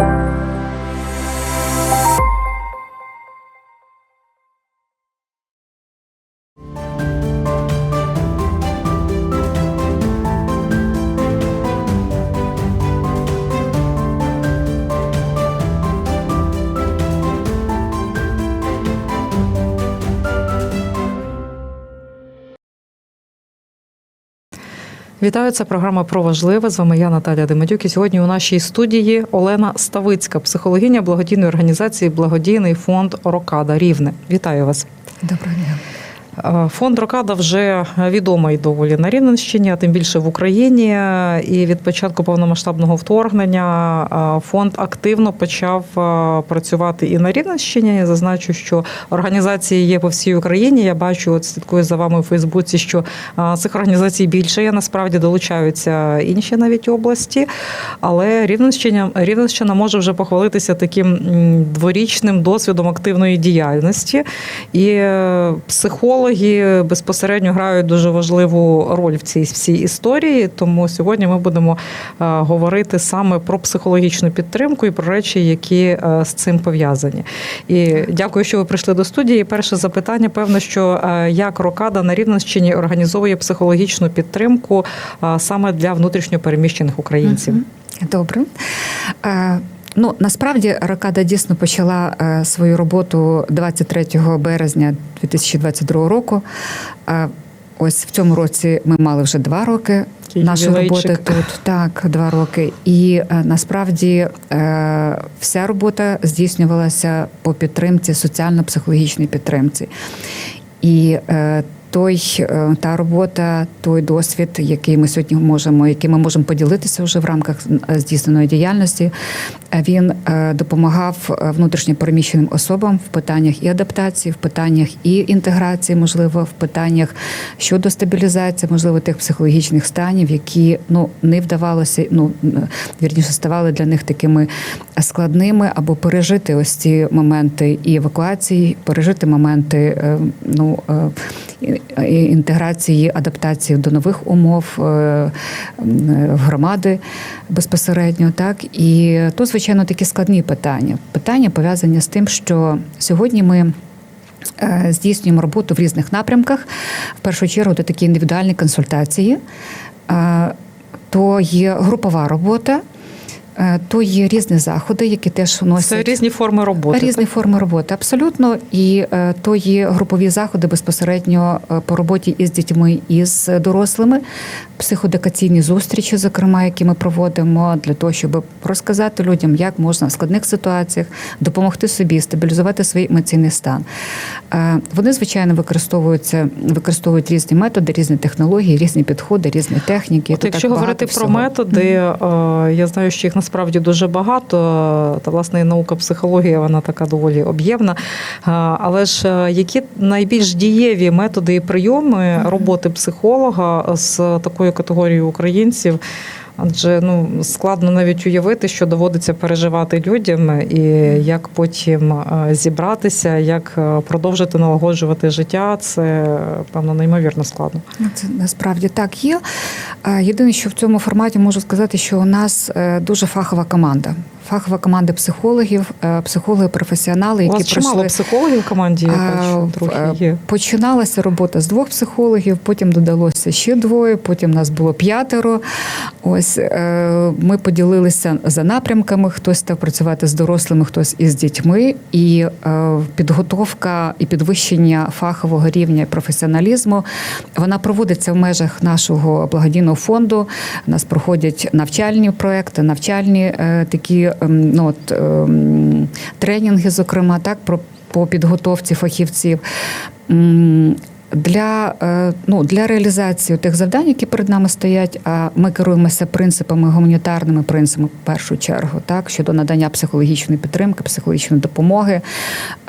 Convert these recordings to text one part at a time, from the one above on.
Thank you. Вітаю, це програма про важливе. З вами я Наталя Демедюк. І сьогодні у нашій студії Олена Ставицька, психологиня благодійної організації Благодійний фонд Рокада Рівне. Вітаю вас. Доброго дня. Фонд Рокада вже відомий доволі на Рівненщині, а тим більше в Україні. І від початку повномасштабного вторгнення фонд активно почав працювати і на Рівненщині. Я зазначу, що організації є по всій Україні. Я бачу, от слідкую за вами у Фейсбуці, що цих організацій більше є. Насправді долучаються інші навіть області. Але Рівненщина, Рівненщина може вже похвалитися таким дворічним досвідом активної діяльності. І е, психологи безпосередньо грають дуже важливу роль в цій всій історії. Тому сьогодні ми будемо е, говорити саме про психологічну підтримку і про речі, які е, з цим пов'язані. І дякую, що ви прийшли до студії. Перше запитання, певно, що е, як Рокада на Рівненщині організовує психологічну підтримку саме для внутрішньопереміщених українців. Добре. Ну, насправді Рокада дійсно почала е, свою роботу 23 березня 2022 року. Е, Ось в цьому році ми мали вже два роки нашої роботи тут. Так, два роки. І е, насправді вся робота здійснювалася по підтримці, соціально-психологічній підтримці. І той е, та робота, той досвід, який ми сьогодні можемо, який ми можемо поділитися вже в рамках е, здійсненої діяльності, е, він допомагав внутрішньо переміщеним особам в питаннях і адаптації, в питаннях і інтеграції, можливо, в питаннях щодо стабілізації, можливо, тих психологічних станів, які ну не вдавалося, ну вірніше ставали для них такими складними, або пережити ось ці моменти і евакуації, пережити моменти ну. Інтеграції, адаптації до нових умов е, е, громади безпосередньо, так і то, звичайно, такі складні питання. Питання пов'язані з тим, що сьогодні ми. е, Здійснюємо роботу в різних напрямках. В першу чергу, це такі індивідуальні консультації, то є групова робота, то є різні заходи, які теж носять Це різні форми роботи. Різні форми роботи, абсолютно. І е, то є групові заходи безпосередньо е, по роботі із дітьми і з дорослими, психодекаційні зустрічі, зокрема, які ми проводимо для того, щоб розказати людям, як можна в складних ситуаціях допомогти собі стабілізувати свій емоційний стан. Е, Вони, звичайно, використовуються, використовують різні методи, різні технології, різні підходи, різні техніки. От якщо так говорити про всього. методи, е, я знаю, що їх насправді дуже багато. Та власне і наука психологія вона така доволі об'ємна. Але ж е, які найбільш дієві методи і прийоми роботи психолога з такою категорією українців? Адже ну складно навіть уявити, що доводиться переживати людям, і як потім е, зібратися, як е, продовжити налагоджувати життя, це певно неймовірно складно. Ну, Це насправді так є. Е, Єдине, що в цьому форматі можу сказати, що у нас дуже фахова команда. Фахова команда психологів, е, психологи-професіонали, У які вас чимало психологів в команді, я бачу, трохи е, є. Починалася робота з двох психологів, потім додалося ще двоє, потім нас було п'ятеро. Ось е, ми поділилися за напрямками. Хтось став працювати з дорослими, хтось із дітьми. І е, підготовка і підвищення фахового рівня професіоналізму вона проводиться в межах нашого благодійного фонду. У нас проходять навчальні проекти, навчальні е, такі ну, от, ем, тренінги, зокрема, так про по підготовці фахівців. Для, е, ну, для реалізації тих завдань, які перед нами стоять, а ми керуємося принципами гуманітарними принципами в першу чергу, так щодо надання психологічної підтримки, психологічної допомоги.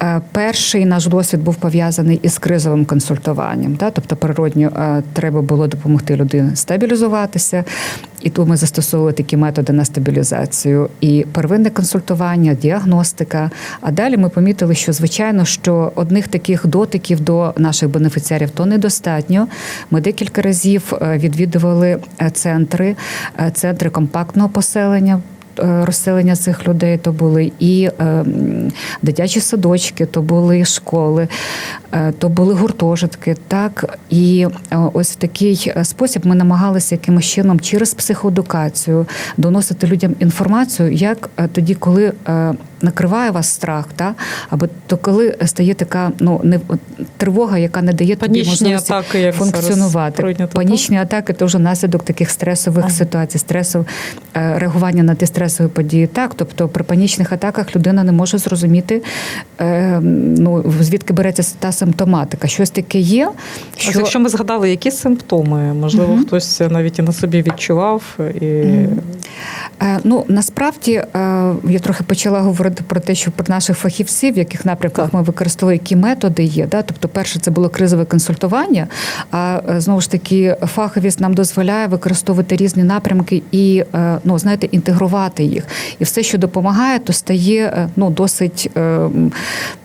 Е, Перший наш досвід був пов'язаний із кризовим консультуванням. Так? Тобто, природньо е, треба було допомогти людині стабілізуватися, і тут ми застосовували такі методи на стабілізацію і первинне консультування, діагностика. А далі ми помітили, що звичайно, що одних таких дотиків до наших бенефіціарів то недостатньо. Ми декілька разів е, відвідували е, центри, е, центри компактного поселення. Е, розселення цих людей, то були і е, дитячі садочки, то були школи, е, то були гуртожитки. Так і ось в такий спосіб ми намагалися якимось чином через психоедукацію доносити людям інформацію, як тоді, коли накриває вас страх, та або то коли стає така ну не тривога, яка не дає тобі можливості атаки, як функціонувати. Панічні атаки то вже наслідок таких стресових Ага. ситуацій, стресов е, реагування на ті стресові події. Так, тобто при панічних атаках людина не може зрозуміти, е, ну звідки береться та симптоматика. Щось таке є, що якщо ми згадали, які симптоми, можливо, Мгм. хтось навіть і на собі відчував, і. Е, Ну насправді я трохи почала говорити про те, що про наших фахівців, в яких напрямках ми використовуємо, які методи є. Да? Тобто, перше, це було кризове консультування. А е, знову ж таки, фаховість нам дозволяє використовувати різні напрямки і е, ну знаєте, інтегрувати їх. І все, що допомагає, то стає е, ну досить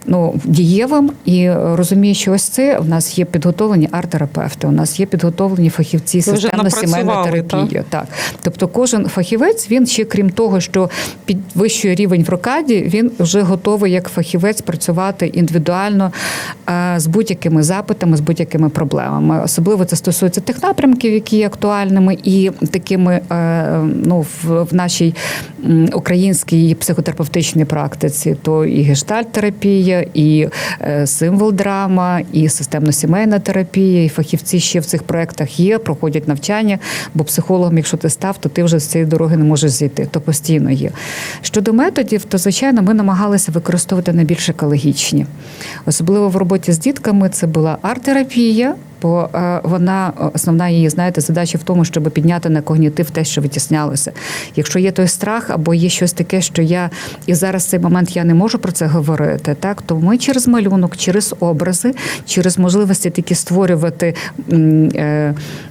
ну, дієвим і розуміє, що ось це в нас є підготовлені арт-терапевти, у нас є підготовлені фахівці системно-сімейної терапії. Так, тобто кожен фахівець він ще крім того, що підвищує рівень в рокаді, він вже готовий як фахівець працювати індивідуально е, з будь-якими запитами, з будь-якими проблемами. Особливо це стосується тих напрямків, які є актуальними і такими е, ну, в, нашій українській психотерапевтичній практиці, то і гештальт-терапія, і е, символ драма, і системно-сімейна терапія, і фахівці ще в цих проектах є, проходять навчання, бо психологом, якщо ти став, то ти вже з цієї дороги не можеш зійти, то постійно є. Щодо методів, то звичайно ми намагалися використовувати найбільш екологічні, особливо в роботі з дітками. Це була арт-терапія. Бо е, вона основна її знаєте задача в тому, щоб підняти на когнітив те, що витіснялося. Якщо є той страх, або є щось таке, що я і зараз в цей момент я не можу про це говорити, так то ми через малюнок, через образи, через можливості такі створювати е,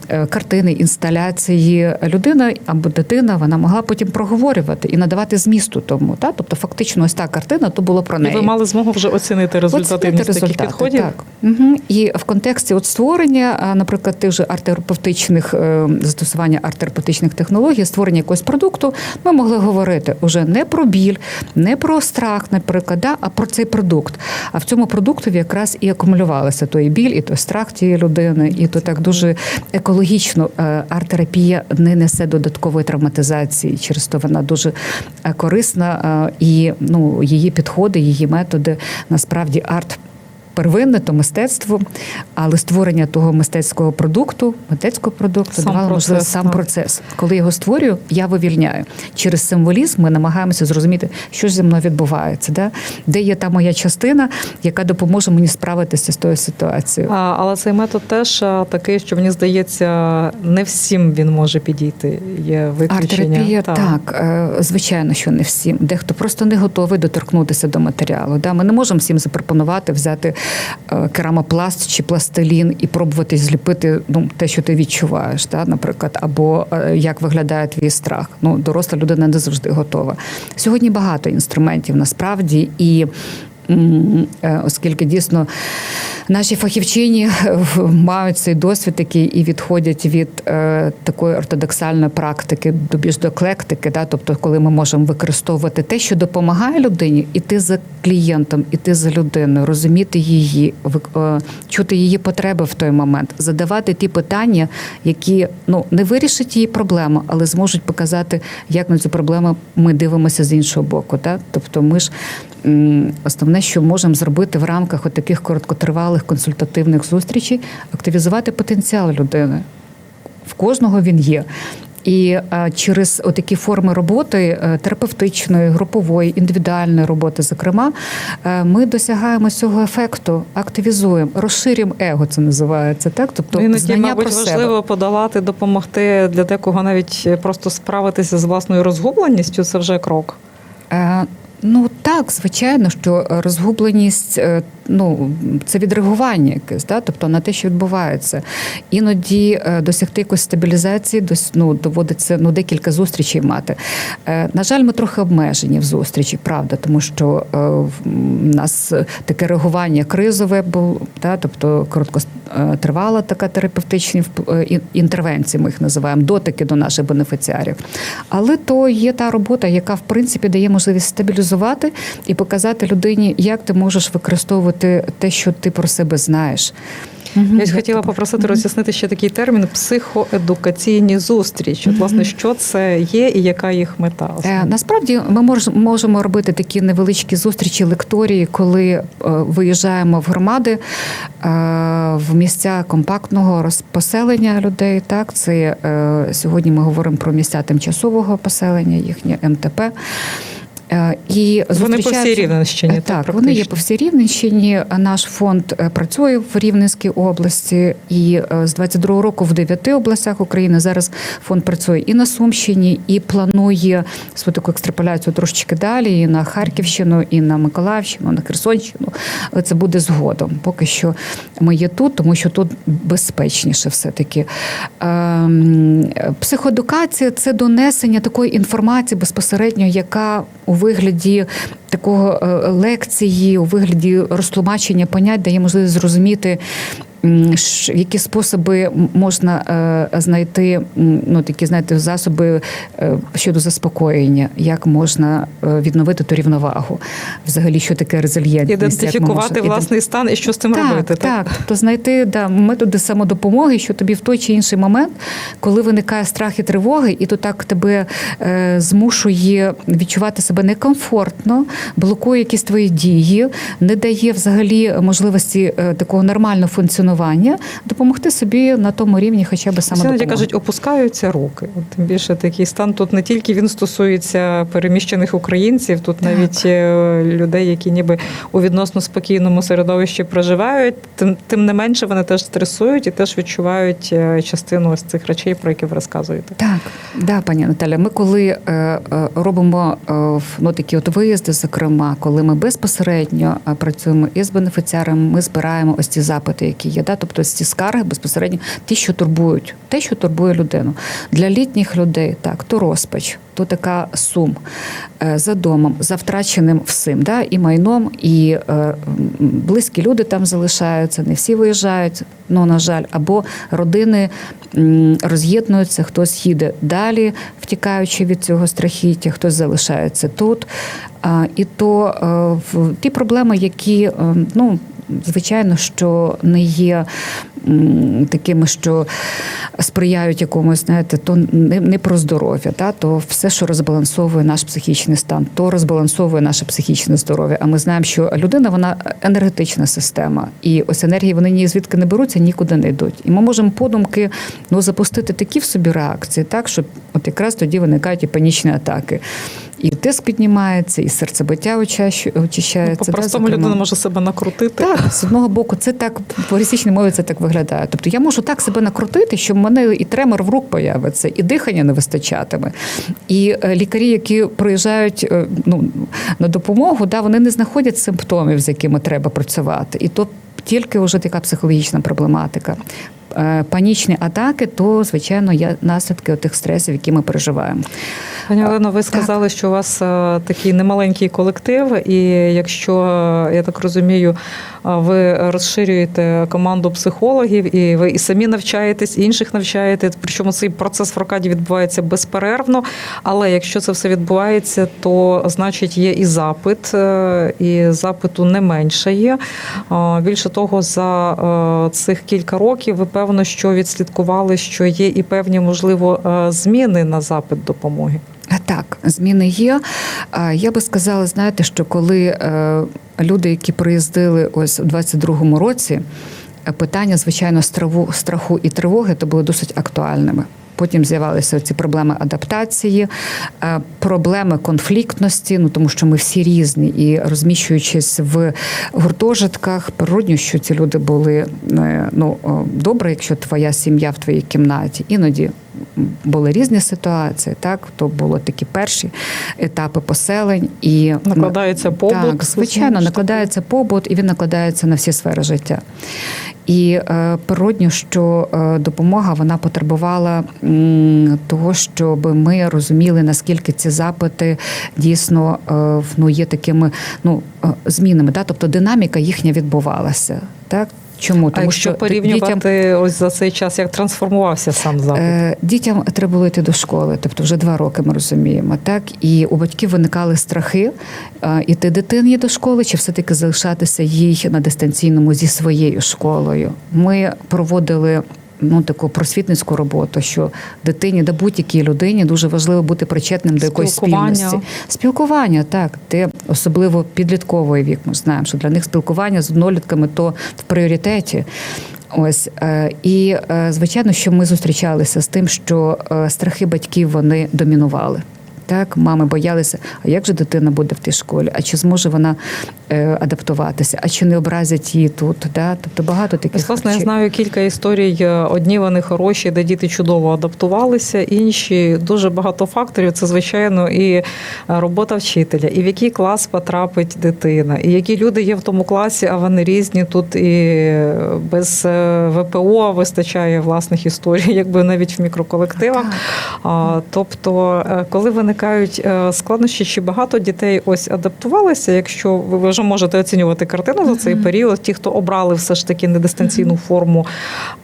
е, картини, інсталяції, людина або дитина вона могла потім проговорювати і надавати змісту тому. Так? Тобто, фактично, ось та картина то було про і неї. ви мали змогу вже оцінити результативність Оцінити таких підходів. Так. Угу. І в контексті от створення, а, наприклад, тих же арт-терапевтичних е, застосування арт-терапевтичних технологій, створення якогось продукту, ми могли говорити уже не про біль, не про страх, наприклад, да, а про цей продукт. А в цьому продуктові якраз і акумулювалося той біль, і той страх тієї людини, і то так дуже екологічно е, арт-терапія не несе додаткової травматизації. Через то вона дуже е, корисна і ну, її підходи, її методи насправді арт. Первинне то мистецтво, але створення того мистецького продукту, мистецького продукту Сам давало процес, можливість сам так. процес. Коли його створюю, я вивільняю. Через символізм ми намагаємося зрозуміти, що ж зі мною відбувається, да? де є та моя частина, яка допоможе мені справитися з тою ситуацією. А, але цей метод теж такий, що мені здається, не всім він може підійти. Є виключення. Арт-терапія, Так. так, е, звичайно, що не всім. Дехто просто не готовий доторкнутися до матеріалу. Да? Ми не можемо всім запропонувати взяти керамопласт чи пластилін і пробувати зліпити ну, те, що ти відчуваєш, да? наприклад, або е, як виглядає твій страх. Ну, доросла людина не завжди готова. Сьогодні багато інструментів насправді і. Е, Оскільки дійсно наші фахівчині е, мають цей досвід такий і відходять від е, такої ортодоксальної практики до більш до еклектики, да? тобто, коли ми можемо використовувати те, що допомагає людині, іти за клієнтом, іти за людиною, розуміти її, чути її потреби в той момент, задавати ті питання, які ну не вирішать її проблему, але зможуть показати, як на цю проблему ми дивимося з іншого боку. Да? Тобто, ми ж основне, що можемо зробити в рамках от таких короткотривалих консультативних зустрічей, активізувати потенціал людини. В кожного він є. І через отакі форми роботи е, терапевтичної, групової, індивідуальної роботи, зокрема, е, ми досягаємо цього ефекту, активізуємо, розширюємо его, це називається так. Тобто Ну, Іноді, знання мабуть, про себе. важливо подолати, допомогти для декого навіть просто справитися з власною розгубленістю. Це вже крок. Ну так, звичайно, що розгубленість е, ну, це відреагування якесь, да? тобто на те, що відбувається. Іноді е, досягти якоїсь стабілізації дос- ну, доводиться ну, декілька зустрічей мати. Е, На жаль, ми трохи обмежені в зустрічі, правда, тому що е, в нас таке реагування кризове було, да? тобто короткотривала така терапевтичні інтервенції, ми їх називаємо, дотики до наших бенефіціарів. Але то є та робота, яка в принципі дає можливість стабілізувати і показати людині, як ти можеш використовувати те, що ти про себе знаєш. Я ось хотіла попросити роз'яснити ще такий термін психоедукаційні зустрічі. От, власне, що це є і яка їх мета? Е, Насправді ми мож- можемо робити такі невеличкі зустрічі, лекторії, коли е, виїжджаємо в громади, е, в місця компактного розпоселення людей. Так, це е, сьогодні ми говоримо про місця тимчасового поселення, їхнє МТП. Е, І Вони по всій Рівненщині, так, так, вони є по всій Рівненщині. Наш фонд е, працює в Рівненській області, і е, з 22-го року в дев'яти областях України зараз фонд працює і на Сумщині, і планує свою таку екстраполяцію трошечки далі, і на Харківщину, і на Миколаївщину, на Херсонщину. Це буде згодом. Поки що ми є тут, тому що тут безпечніше все-таки. Ем, Психоедукація це донесення такої інформації безпосередньо, яка у вигляді такого е, лекції, у вигляді розтлумачення понять дає можливість зрозуміти. Які способи можна е, знайти ну такі знаєте засоби е, щодо заспокоєння, як можна е, відновити ту рівновагу? Взагалі, що таке резильєнтність? Ідентифікувати можемо- власний стан і що з цим так, робити. Так, тобто знайти да, методи самодопомоги, що тобі в той чи інший момент, коли виникає страх і тривоги, і то так тебе е, змушує відчувати себе некомфортно, блокує якісь твої дії, не дає взагалі можливості е, такого нормального функціонування, допомогти собі на тому рівні, хоча б Іноді самодопомоги. кажуть, опускаються руки. Тим більше такий стан тут не тільки він стосується переміщених українців, тут Так. навіть е, людей, які ніби у відносно спокійному середовищі проживають. Тим, тим не менше вони теж стресують і теж відчувають е, частину ось цих речей, про які ви розказуєте. Так, да, пані Наталя. Ми коли е, робимо е, ну, такі от виїзди, зокрема, коли ми безпосередньо працюємо із бенефіціарами, ми збираємо ось ці запити, які є. Да? Тобто ці скарги безпосередньо ті, що турбують, те, що турбує людину. Для літніх людей так, то розпач, то така сум е, за домом, за втраченим всім, да? і майном, і е, близькі люди там залишаються, не всі виїжджають, ну на жаль, або родини роз'єднуються, хтось їде далі, втікаючи від цього страхіття, хтось залишається тут. І то е, ті проблеми, які е, ну. Звичайно, що не є такими, що сприяють якомусь, знаєте, то не, не про здоров'я, та то все, що розбалансовує наш психічний стан, то розбалансовує наше психічне здоров'я. А ми знаємо, що людина вона енергетична система, і ось енергії вони ні звідки не беруться, нікуди не йдуть. І ми можемо подумки ну запустити такі в собі реакції, так що от якраз тоді виникають і панічні атаки. І тиск піднімається, і серцебиття очищається. да, По-простому людина може себе накрутити. Так, з одного боку, це так по російській мові це так виглядає. Тобто я можу так себе накрутити, що в мене і тремор в рук появиться, і дихання не вистачатиме. І е, лікарі, які приїжджають е, ну, на допомогу, да, вони не знаходять симптомів, з якими треба працювати. І то тільки вже така психологічна проблематика. Е, Панічні атаки, то звичайно є наслідки тих стресів, які ми переживаємо. Пані Олено, ви сказали, що у вас такий немаленький колектив, і якщо я так розумію, ви розширюєте команду психологів, і ви і самі навчаєтесь, і інших навчаєте. Причому цей процес в Рокаді відбувається безперервно. Але якщо це все відбувається, то значить є і запит, е, і запиту не менше є. Е, Більше того, за е, цих кілька років ви певно, що відслідкували, що є і певні, можливо, зміни на запит допомоги. Так, зміни є. Я би сказала, знаєте, що коли е, люди, які приїздили ось у 22-му році, е, питання, звичайно, страху і тривоги то були досить актуальними. Потім з'явилися ці проблеми адаптації, е, проблеми конфліктності, ну тому що ми всі різні, і розміщуючись в гуртожитках, природньо, що ці люди були ну добре, якщо твоя сім'я в твоїй кімнаті. Іноді були різні ситуації. Так, то було такі перші етапи поселень і Накладається побут, Так, звичайно, накладається побут, і він накладається на всі сфери життя. І е, природньо, що е, допомога вона потребувала м, того, щоб ми розуміли, наскільки ці запити дійсно е, ну, є такими ну, змінами. Да? Тобто динаміка їхня відбувалася. Так? Чому? А якщо що порівнювати ось за цей час, як трансформувався сам запит? Е, Дітям треба було йти до школи, тобто вже два роки ми розуміємо, так і у батьків виникали страхи е, іти дитині до школи, чи все-таки залишатися їй на дистанційному зі своєю школою. Ми проводили. Ну, таку просвітницьку роботу, що дитині да будь-якій людині дуже важливо бути причетним до якоїсь спільності. Спілкування, так, ти особливо підлітковий вік. Ми знаємо, що для них спілкування з однолітками то в пріоритеті. Ось е, і е, звичайно, що ми зустрічалися з тим, що е, страхи батьків вони домінували. Так, мами боялися, а як же дитина буде в тій школі? А чи зможе вона адаптуватися? А чи не образять її тут? Да? Тобто багато таких власне, я знаю кілька історій. е, Одні вони хороші, де діти чудово адаптувалися, інші дуже багато факторів. Це звичайно і е, робота вчителя, і в який клас потрапить дитина, і які люди є в тому класі, а вони різні. Тут і без е, ВПО вистачає власних історій, якби навіть в мікроколективах. Так. Тобто, е, коли виникають е, складнощі, чи багато дітей ось адаптувалися, якщо ви ви вже можете оцінювати картину за цей період, ті, хто обрали все ж таки не дистанційну форму,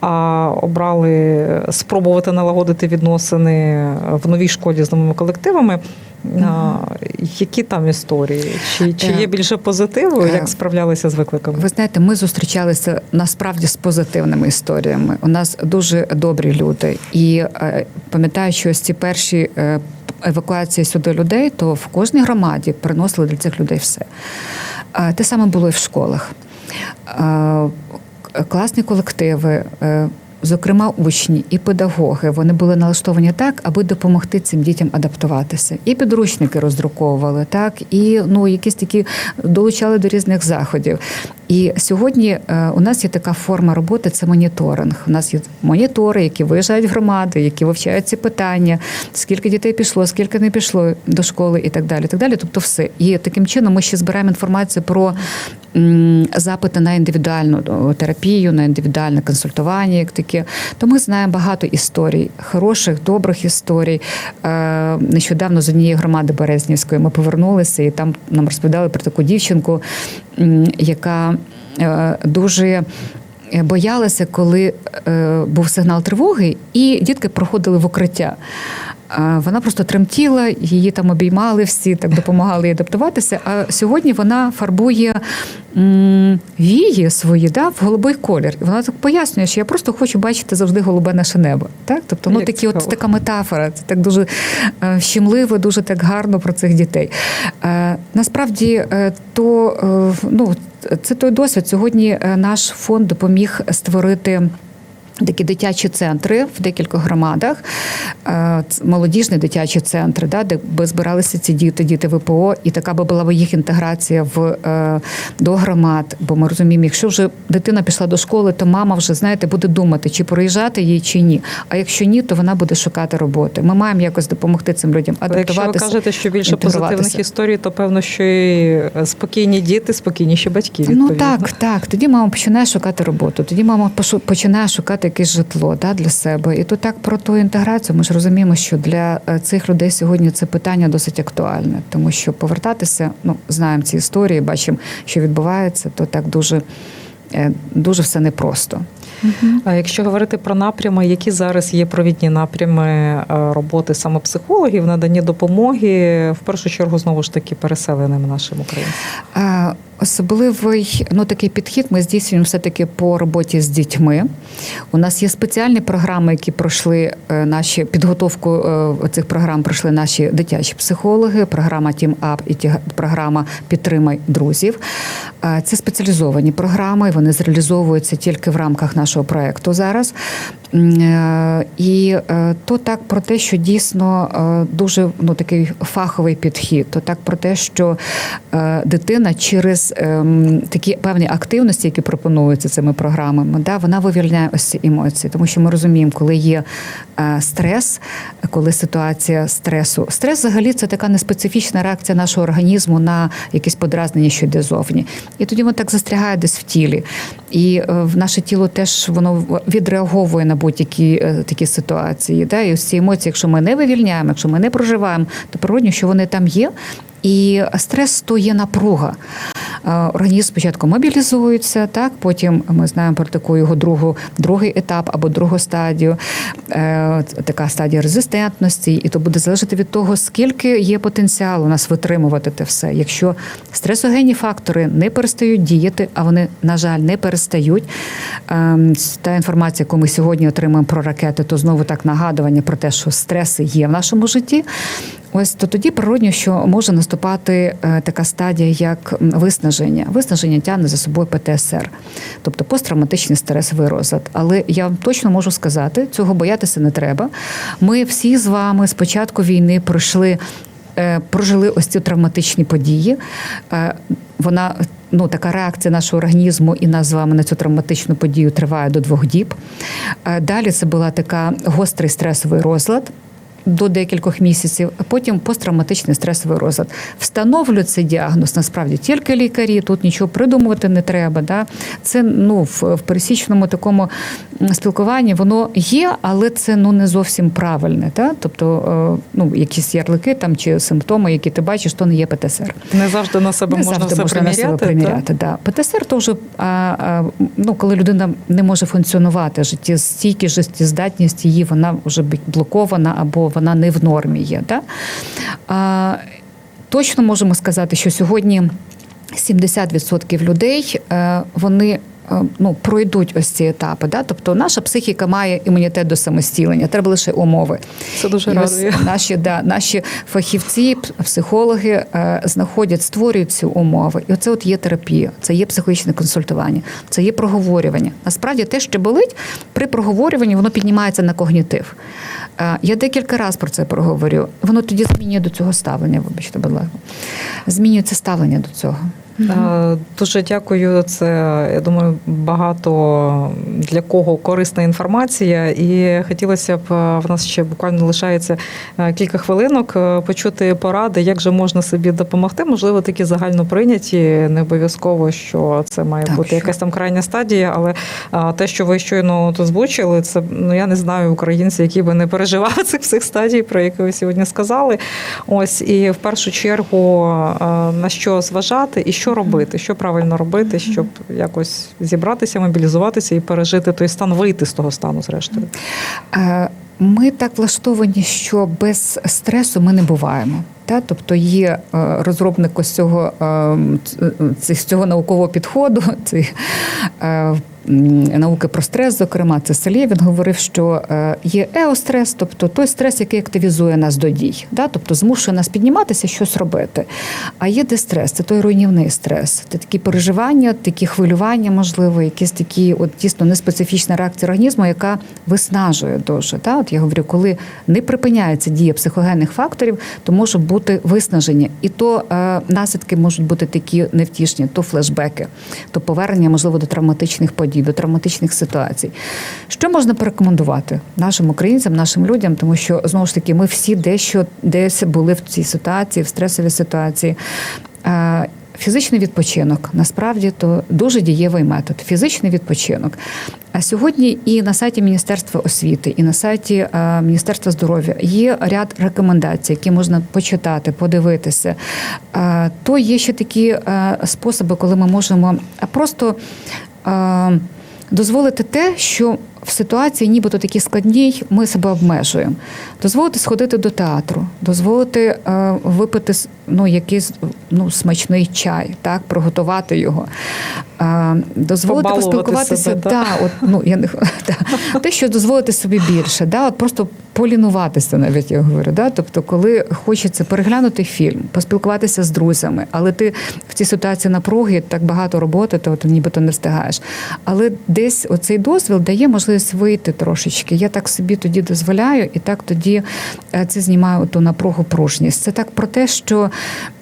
а обрали спробувати налагодити відносини в новій школі з новими колективами. А, Які там історії? Чи, чи є більше позитиву, як справлялися з викликами? Ви знаєте, ми зустрічалися насправді з позитивними історіями. У нас дуже добрі люди, і е, пам'ятаю, що ось ці перші е, евакуації сюди людей, то в кожній громаді приносили для цих людей все. Те саме було і в школах. Класні колективи. е, Зокрема, учні і педагоги вони були налаштовані так, аби допомогти цим дітям адаптуватися. І підручники роздруковували, так і ну якісь такі долучали до різних заходів. І сьогодні е, у нас є така форма роботи це моніторинг. У нас є монітори, які виїжджають в громади, які вивчають ці питання, скільки дітей пішло, скільки не пішло до школи і так далі. Так далі. Тобто, все. І таким чином ми ще збираємо інформацію про запити на індивідуальну терапію, на індивідуальне консультування, як таке. То ми знаємо багато історій, хороших, добрих історій. Е, Нещодавно з однієї громади Березнівської ми повернулися, і там нам розповідали про таку дівчинку, яка дуже. Боялася, коли е, був сигнал тривоги, і дітки проходили в укриття. Е, Вона просто тремтіла, її там обіймали всі, так допомагали їй адаптуватися. А сьогодні вона фарбує вії свої да, в голубий колір. І вона так пояснює, що я просто хочу бачити завжди голубе наше небо. Так? Тобто, ну такі от така метафора, це так дуже е, щемливо, дуже так гарно про цих дітей. Е, Насправді, е, то е, ну, це той досвід. Сьогодні е, наш фонд допоміг створити. Такі дитячі центри в декількох громадах, е, молодіжні дитячі центри, да, де би збиралися ці діти, діти ВПО, і така би була їх інтеграція в е, до громад. Бо ми розуміємо, якщо вже дитина пішла до школи, то мама вже знаєте буде думати, чи проїжджати їй, чи ні. А якщо ні, то вона буде шукати роботи. Ми маємо якось допомогти цим людям Але Якщо ви кажете, що більше позитивних історій, то певно, що і спокійні діти, спокійніші батьки. Ну так, так. Тоді мама починає шукати роботу, тоді мама починає шукати якесь житло да, для себе. І то так про ту інтеграцію. Ми ж розуміємо, що для е, цих людей сьогодні це питання досить актуальне, тому що повертатися, ну знаємо ці історії, бачимо, що відбувається, то так дуже, е, дуже все непросто. А якщо говорити про напрями, які зараз є провідні напрями е, роботи саме психологів, наданні допомоги, в першу чергу знову ж таки переселеним нашим українцям? Е, Особливий ну такий підхід ми здійснюємо все таки по роботі з дітьми. У нас є спеціальні програми, які пройшли е, наші підготовку цих програм. Пройшли наші дитячі психологи. Програма Тім Ап і програма Підтримай друзів. Це спеціалізовані програми. Вони зреалізовуються тільки в рамках нашого проекту зараз. Е, І е, то так про те, що дійсно е, дуже ну такий фаховий підхід, то так про те, що дитина через ем, такі певні активності, які пропонуються цими програмами, да, вона вивільняє ось ці емоції, тому що ми розуміємо, коли є стрес, коли ситуація стресу. Стрес взагалі це така неспецифічна реакція нашого організму на якісь подразнення, що йде зовні. І тоді воно так застрягає десь в тілі. І в наше тіло теж воно відреаговує на будь-які е, такі ситуації. Да? І ось ці емоції, якщо ми не вивільняємо, якщо ми не проживаємо, то природньо, що вони там є. І стрес то є напруга. Е, Організм спочатку мобілізується, так потім ми знаємо про таку його другу, другий етап або другу стадію, е, така стадія резистентності, і то буде залежати від того, скільки є потенціалу нас витримувати те все. Якщо стресогенні фактори не перестають діяти, а вони, на жаль, не перестають. Ем, Та інформація, яку ми сьогодні отримуємо про ракети, то знову так нагадування про те, що стреси є в нашому житті. Ось то тоді природньо, що може наступати е, така стадія, як виснаження. Виснаження тягне за собою ПТСР, тобто посттравматичний стресовий розлад. Але я вам точно можу сказати, цього боятися не треба. Ми всі з вами з початку війни пройшли. е, Прожили ось ці травматичні події. Е, Вона ну така реакція нашого організму і нас з вами на цю травматичну подію триває до двох діб. Далі це була така гострий стресовий розлад до декількох місяців, а потім посттравматичний стресовий розлад. Встановлюють цей діагноз насправді тільки лікарі, тут нічого придумувати не треба. Да? Це ну, в, в пересічному такому спілкуванні воно є, але це ну, не зовсім правильне. Да? Тобто е, ну, якісь ярлики там, чи симптоми, які ти бачиш, то не є ПТСР. Не завжди на себе Не можна завжди все можна на себе приміряти. приміряти. Да. ПТСР то вже а, а, ну, коли людина не може функціонувати, життєстійкість, життєздатність її вона вже блокована або вона не в нормі є. Да? А, точно можемо сказати, що сьогодні 70% людей е, вони. Е, Ну, пройдуть ось ці етапи, да? тобто наша психіка має імунітет до самостілення, треба лише умови. Це дуже І радує. Наші, да, наші фахівці, психологи е, знаходять, створюють ці умови. І оце от є терапія, це є психологічне консультування, це є проговорювання. Насправді те, що болить, при проговорюванні воно піднімається на когнітив. Е, Я декілька разів про це проговорю. Воно тоді змінює до цього ставлення, вибачте, будь ласка. Змінюється ставлення до цього. Е, Дуже дякую. Це я думаю, багато для кого корисна інформація. І хотілося б е, в нас ще буквально лишається е, кілька хвилинок почути поради, як же можна собі допомогти. Можливо, такі загально прийняті, не обов'язково, що це має Так, бути що? якась там крайня стадія. Але те, що ви щойно озвучили, це ну я не знаю українці, які би не переживали цих всіх стадій, про які ви сьогодні сказали. Ось і в першу чергу на що зважати і що робити, що правильно робити, щоб якось зібратися, мобілізуватися і пережити той стан, вийти з того стану, зрештою. Е, Ми так влаштовані, що без стресу ми не буваємо. Та? Тобто є е, розробник ось цього, е, ц- з цього наукового підходу, е, м, науки про стрес, зокрема, це Селє, він говорив, що е, є еострес, тобто той стрес, який активізує нас до дій, да? тобто змушує нас підніматися, щось робити. А є дистрес, це той руйнівний стрес, це такі переживання, такі хвилювання, можливо, якісь такі от дійсно неспецифічна реакція організму, яка виснажує дуже. Да? От я говорю, коли не припиняється дія психогенних факторів, то може бути виснаження. І то е, наслідки можуть бути такі невтішні, то флешбеки, то повернення, можливо, до травматичних подій, до травматичних ситуацій. Що можна порекомендувати нашим українцям, нашим людям, тому що знову ж таки ми всі дещо десь були в цій ситуації, в стресовій ситуації. Е, Фізичний відпочинок насправді то дуже дієвий метод. Фізичний відпочинок. А сьогодні і на сайті Міністерства освіти, і на сайті е, Міністерства здоров'я є ряд рекомендацій, які можна почитати, подивитися. Е, То є ще такі способи, коли ми можемо просто дозволити те, що в ситуації, нібито такі складній, ми себе обмежуємо. Дозволити сходити до театру, дозволити е, випити ну, якийсь ну, смачний чай, так, приготувати його. Е, дозволити Побалувати поспілкуватися. себе, да. от, ну, я не, да, те, що дозволити собі більше, да, от просто полінуватися, навіть я говорю. Да? Тобто, коли хочеться переглянути фільм, поспілкуватися з друзями, але ти в цій ситуації напруги так багато роботи, то ти нібито не встигаєш. Але десь оцей дозвіл дає можливість вийти трошечки. Я так собі тоді дозволяю, і так тоді е, це знімає ту напругу пружність. Це так про те, що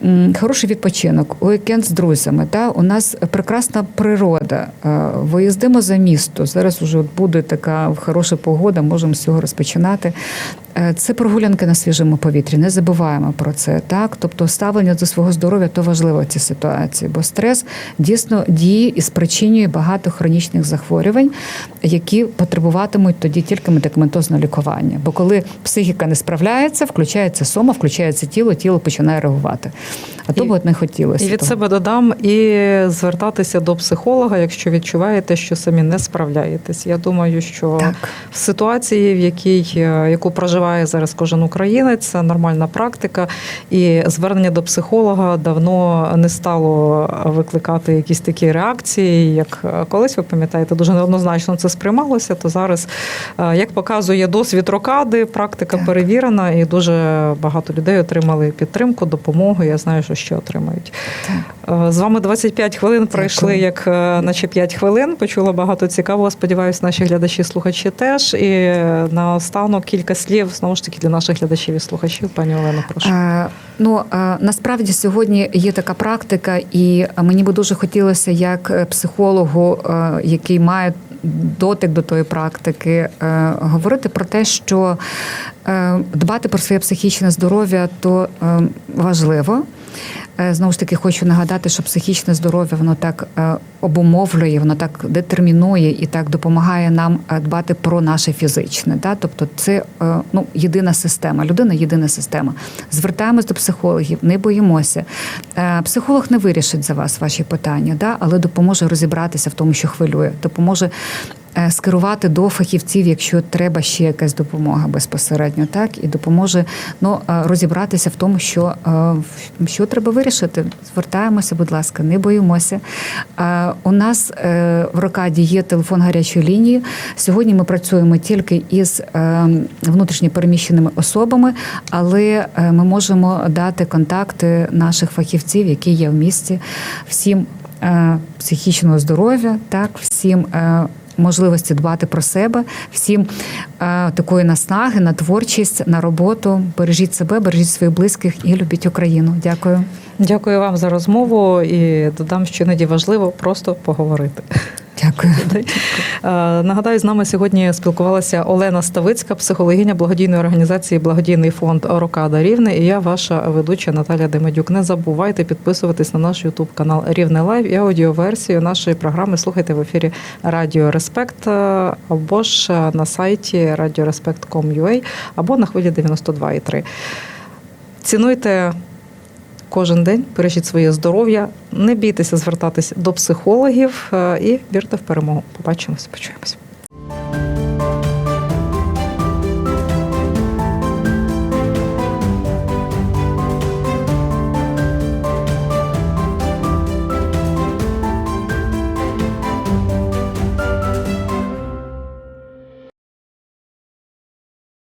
м, хороший відпочинок, уікенд з друзями. Да? у нас прекрасна природа. Е, Виїздимо за місто. Зараз вже буде така хороша погода, можемо з цього розпочинати. Е, Це прогулянки на свіжому повітрі. Не забуваємо про це. Так, тобто ставлення до свого здоров'я то важливо в цій ситуації, бо стрес дійсно діє і спричинює багато хронічних захворювань, які потребуватимуть тоді тільки медикаментозного лікування. Бо коли психіка не справляється, включається сома, включається тіло, тіло починає реагувати. А то І- б не хотілося. І від того. себе додам і звертатися до психолога, якщо відчуваєте, що самі не справляєтесь. Я думаю, що Так. в ситуації, в якій е, яку проживає зараз кожен українець, це нормальна практика, і звернення до психолога давно не стало викликати якісь такі реакції, як е, колись ви пам'ятаєте, дуже неоднозначно це сприймалося. То зараз, е, як показує досвід рокади, практика Так. перевірена, і дуже багато людей отримали підтримку, допомогу. Я знаю, що ще отримають. Так. Е, З вами 25 хвилин пройшли, як наче 5 хвилин. Почула багато цікавого. Сподіваюсь, наші глядачі, слухачі теж. І е, наостанок кілька слів знову ж таки для наших глядачів і слухачів. Пані Олено, прошу. Е, Ну е, насправді сьогодні є така практика, і мені би дуже хотілося, як е, психологу, е, який має дотик до тої практики, е, говорити про те, що е, дбати про своє психічне здоров'я то е, важливо. Е, Знову ж таки, хочу нагадати, що психічне здоров'я воно так е, обумовлює, воно так детермінує і так допомагає нам е, дбати про наше фізичне. Да? Тобто, це ну, єдина система. Людина єдина система. Звертаємось до психологів, не боїмося. Психолог не вирішить за вас ваші питання, да? але допоможе розібратися в тому, що хвилює, допоможе. Е, Скерувати до фахівців, якщо треба ще якась допомога безпосередньо, так і допоможе ну е, розібратися в тому, що, е, що треба вирішити. Звертаємося, будь ласка, не боїмося. У нас в рокаді є телефон гарячої лінії. Сьогодні ми працюємо тільки із е, внутрішньо переміщеними особами, але ми можемо дати контакти наших фахівців, які є в місті, всім психічного здоров'я, так, всім. Можливості дбати про себе, всім е, такої наснаги на творчість, на роботу. Бережіть себе, бережіть своїх близьких і любіть Україну. Дякую. Дякую вам за розмову і додам, що іноді важливо просто поговорити. Дякую. Е, Нагадаю, з нами сьогодні спілкувалася Олена Ставицька, психологиня благодійної організації Благодійний фонд Рокада Рівне. І я, ваша ведуча Наталя Демедюк. Не забувайте підписуватись на наш Ютуб канал Рівне Лайв і аудіоверсію нашої програми. Слухайте в ефірі Радіо Респект е, або ж е, на сайті radioreспект.com.ua або на хвилі 92,3. Цінуйте кожен день, бережіть своє здоров'я, не бійтеся звертатись до психологів е, і вірте в перемогу. Побачимось, почуємось.